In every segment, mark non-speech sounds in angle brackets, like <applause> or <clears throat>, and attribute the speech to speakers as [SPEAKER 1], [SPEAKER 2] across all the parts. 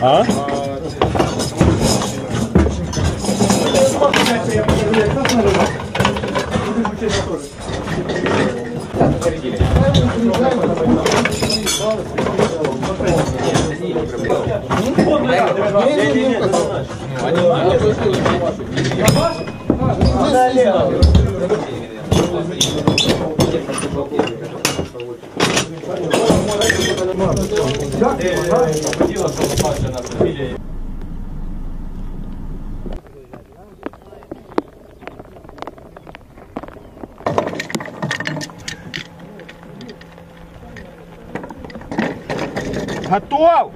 [SPEAKER 1] А? Налево. Готов!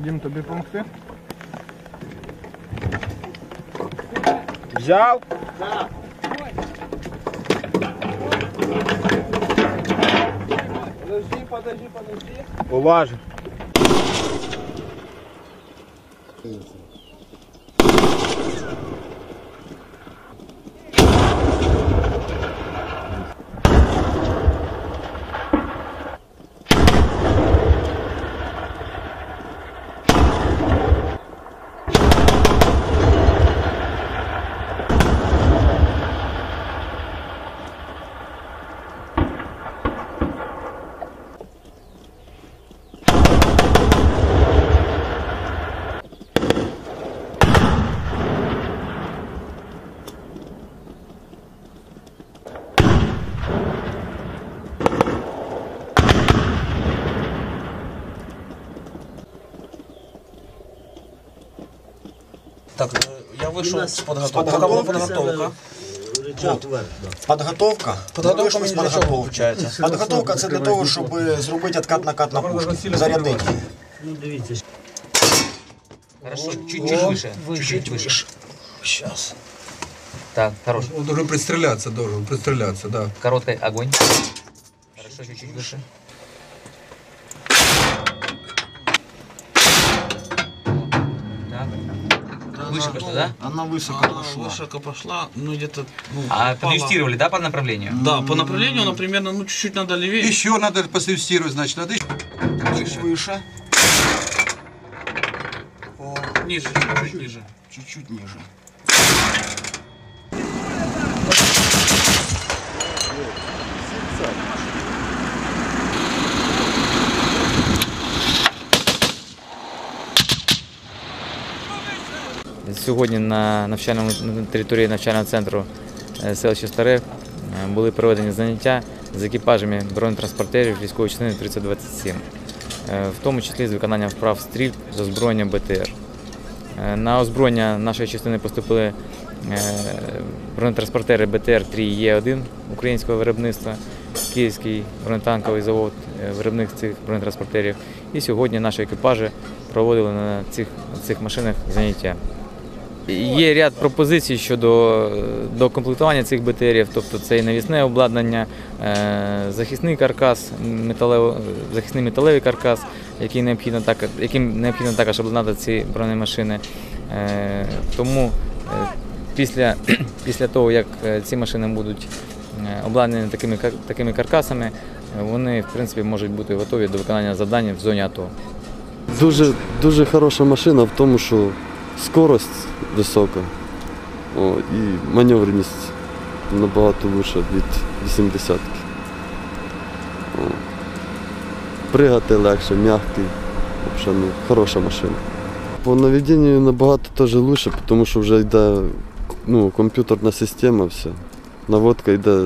[SPEAKER 1] Дім, тобі допомогти? Взяв?
[SPEAKER 2] Подожди, подожди, подожди.
[SPEAKER 1] Уважно.
[SPEAKER 3] Так, я вышел с подготовки. Пока подготовка.
[SPEAKER 4] Подготовка.
[SPEAKER 3] Подготовка мені
[SPEAKER 4] з
[SPEAKER 3] для чого виходить?
[SPEAKER 4] Подготовка це для того, щоб зробити откат накат на пушку. Зарядити.
[SPEAKER 5] Хорошо, чуть-чуть выше. Чуть-чуть выше.
[SPEAKER 3] Сейчас.
[SPEAKER 5] Так, хорош.
[SPEAKER 6] Он должен пристреляться, должен пристреляться, да.
[SPEAKER 5] Короткий огонь. Хорошо, чуть-чуть выше. Так. Выше пошла, да?
[SPEAKER 4] Вона високо
[SPEAKER 3] Она
[SPEAKER 4] пошла.
[SPEAKER 3] высоко пошла, ну где-то... ну,
[SPEAKER 5] А
[SPEAKER 3] упала.
[SPEAKER 5] подъюстировали, да, по направлению?
[SPEAKER 3] Да, по направлению она примерно, ну, чуть-чуть надо левее.
[SPEAKER 6] Еще надо посвистировать, значит, надо
[SPEAKER 4] Чуть вище,
[SPEAKER 3] Ниже, чуть-чуть ниже.
[SPEAKER 4] чуть-чуть ниже.
[SPEAKER 7] Сьогодні на навчальному на території навчального центру е, селища Старе е, були проведені заняття з екіпажами бронетранспортерів військової частини 3027, е, в тому числі з виконанням вправ стрільб з озброєння БТР. Е, На озброєння нашої частини поступили е, бронетранспортери БТР 3 Є1 українського виробництва, Київський бронетанковий завод, е, виробник цих бронетранспортерів. І сьогодні наші екіпажі проводили на цих, цих машинах заняття. Є ряд пропозицій щодо докомплектування цих БТРів, тобто це і навісне обладнання, е, захисний каркас, металево, захисний металевий каркас, який необхідно так, яким необхідно також обладнати ці бронемашини. Е, Тому е, після, <clears throat> після того, як е, ці машини будуть е, обладнані такими, такими каркасами, е, вони в принципі можуть бути готові до виконання завдань в зоні АТО.
[SPEAKER 8] Дуже, дуже хороша машина в тому, що скорость висока о, і маневреність набагато лучша від 80-ки. О. Пригати легше, м'який. Ну, хороша машина. По наведенню набагато теж лучше, тому що вже йде ну, комп'ютерна система вся. Наводка йде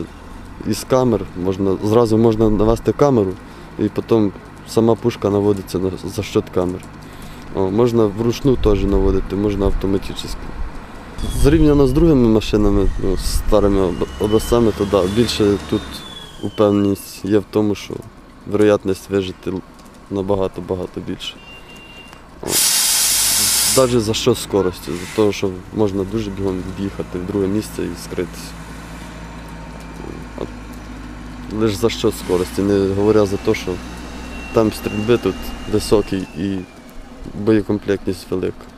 [SPEAKER 8] із камер, можна, зразу можна навести камеру і потім сама пушка наводиться на, за счет камер. Можна вручну теж наводити, можна автоматично. Зрівняно з другими машинами, ну, з старими об- образцями, то да, більше тут упевненість є в тому, що вероятність вижити набагато-багато більше. Навіть за що скорості, за того, що можна дуже бігом від'їхати в друге місце і скритися. Лише за що скорості, не говоря за те, що там стрільби тут високі і боєкомплектність велика.